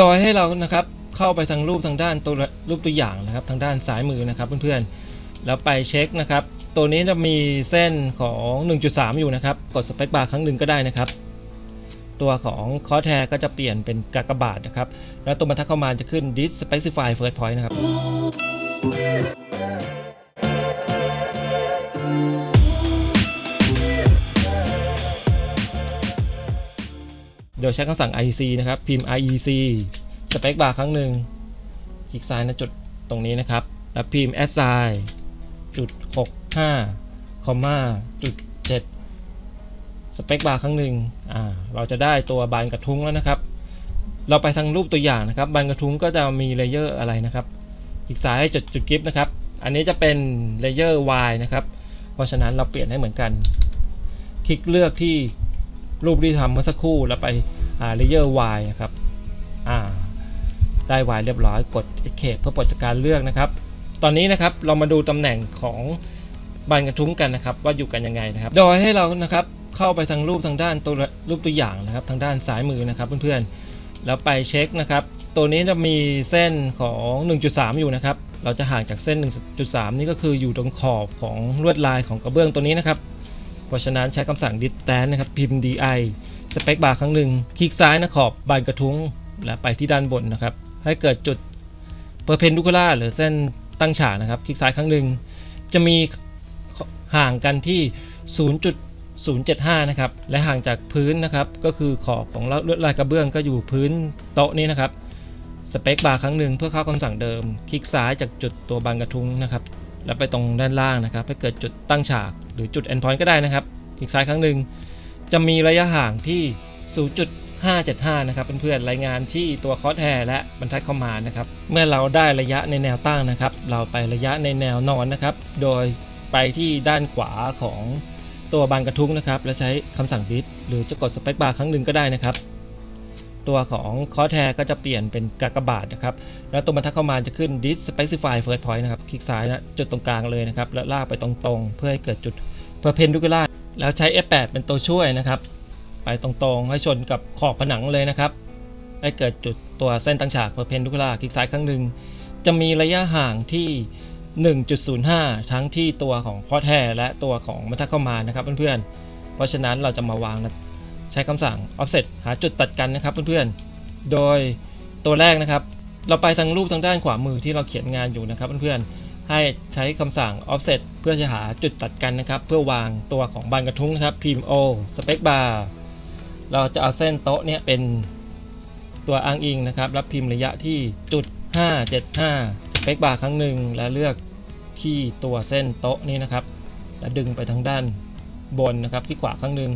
โดยให้เรานะครับเข้าไปทางรูปทางด้านตัวรูปตัวอย่างนะครับ ทางด้านซ้ายมือนะครับเพื่อนๆแล้วไปเช็คนะครับ ตัวนี้จะมีเส้นของ 1.3 อยู่นะครับ กดสเปคบาร์ครั้งหนึ่งก็ได้นะครับ ตัวของคอแทก็จะเปลี่ยนเป็นกากบาทนะครับ แล้วตัวบรรทัดเข้ามาจะขึ้น this specify first point นะครับ โดยใช้คำสั่ง IEC นะครับ พิมพ์ IEC สเปคบาร์ครั้งหนึ่งคลิกซ้ายนะจุดตรงนี้นะครับ แล้วพิมพ์ assign จุด65คอมมาจุด7สเปคบาร์ครั้งหนึ่งอ่าเราจะได้ตัวบานกระทุ้งแล้วนะครับ เราไปทางรูปตัวอย่างนะครับ บานกระทุ้งก็จะมีเลเยอร์อะไรนะครับคลิกซ้ายให้จุดจุดกิฟต์นะครับ อันนี้จะเป็นเลเยอร์ Y นะครับ เพราะฉะนั้นเราเปลี่ยนให้เหมือนกัน คลิกเลือกที่ รูปที่ทำเมื่อสักครู่แล้วไปอ่า layer Y นะครับได้ Y เรียบร้อยกด escape เพื่อปลดจากการเลือกนะครับ ตอนนี้นะครับเรามาดูตำแหน่งของบานกระทุ้งกันนะครับ ว่าอยู่กันยังไงนะครับ โดยให้เรานะครับเข้าไปทางรูปทางด้านตัวรูปตัวอย่างนะครับ ทางด้านซ้ายมือนะครับเพื่อนๆแล้วไปเช็คนะครับ ตัวนี้จะมีเส้นของ 1.3 อยู่นะครับ เราจะห่างจากเส้น 1.3 นี่ก็คืออยู่ตรงขอบของลวดลายของกระเบื้องตัวนี้นะครับ เพราะฉะนั้นใช้คำสั่ง distance นะครับ พิมพ์ di สเปคบาร์ครั้งหนึ่ง คลิกซ้ายนะขอบบานกระทุ้ง และไปที่ด้านบนนะครับ ให้เกิดจุด perpendicular หรือเส้นตั้งฉากนะครับ คลิกซ้ายครั้งหนึ่ง จะมีห่างกันที่ 0.075 นะครับ และห่างจากพื้นนะครับ ก็คือขอบของลวดลายกระเบื้องก็อยู่พื้นโต๊ะนี้นะครับ สเปคบาร์ครั้งหนึ่งเพื่อเข้าคำสั่งเดิม คลิกซ้ายจากจุดตัวบานกระทุ้งนะครับ แล้วไปตรงด้านล่างนะครับให้เกิดจุดตั้งฉาก หรือจุด endpoint ก็ได้นะครับ คลิกซ้ายครั้งหนึ่งจะมีระยะห่างที่ 0.575 นะครับเพื่อนๆรายงานที่ตัวคอร์สแฮร์และบรรทัดคอมมานนะครับ เมื่อเราได้ระยะในแนวตั้งนะครับ เราไประยะในแนวนอนนะครับ โดยไปที่ด้านขวาของตัวบานกระทุ้งนะครับ แล้วใช้คำสั่ง dis หรือจะกดสเปคบาร์ครั้งหนึ่งก็ได้นะครับ ตัวของคอแฮร์ก็จะเปลี่ยนเป็นกากบาทนะครับ แล้วตัวบรรทัดเข้ามาจะขึ้น this specify first point นะครับ คลิกซ้ายนะจุดตรงกลางเลยนะครับ แล้วลากไปตรงๆ เพื่อให้เกิดจุด perpendicular แล้วใช้ F8 เป็นตัวช่วยนะครับ ไปตรงๆ ให้ชนกับขอบผนังเลยนะครับ ให้เกิดจุดตัวเส้นตั้งฉาก perpendicular คลิกซ้ายครั้งหนึ่ง จะมีระยะห่างที่ 1.05 ทั้งที่ตัวของคอร์แทและตัวของบรรทัดเข้ามานะครับเพื่อนๆ เพราะฉะนั้นเราจะมาวางนะ ใช้คำสั่ง offset หาจุดตัดกันนะครับเพื่อนๆ โดยตัวแรกนะครับ เราไปทางรูปทางด้านขวามือที่เราเขียนงานอยู่นะครับเพื่อนๆ ให้ใช้คำสั่ง offset เพื่อจะหาจุดตัดกันนะครับ เพื่อวางตัวของบานกระทุ้งนะครับพิมพ์ O space bar เราจะเอาเส้นโต๊ะเนี่ยเป็นตัวอ้างอิงนะครับแล้วพิมพ์ระยะที่จุด 575 space bar ครั้งหนึ่งและเลือกที่ตัวเส้นโต๊ะนี้นะครับ และดึงไปทางด้านบนนะครับที่ขวาครั้งหนึ่ง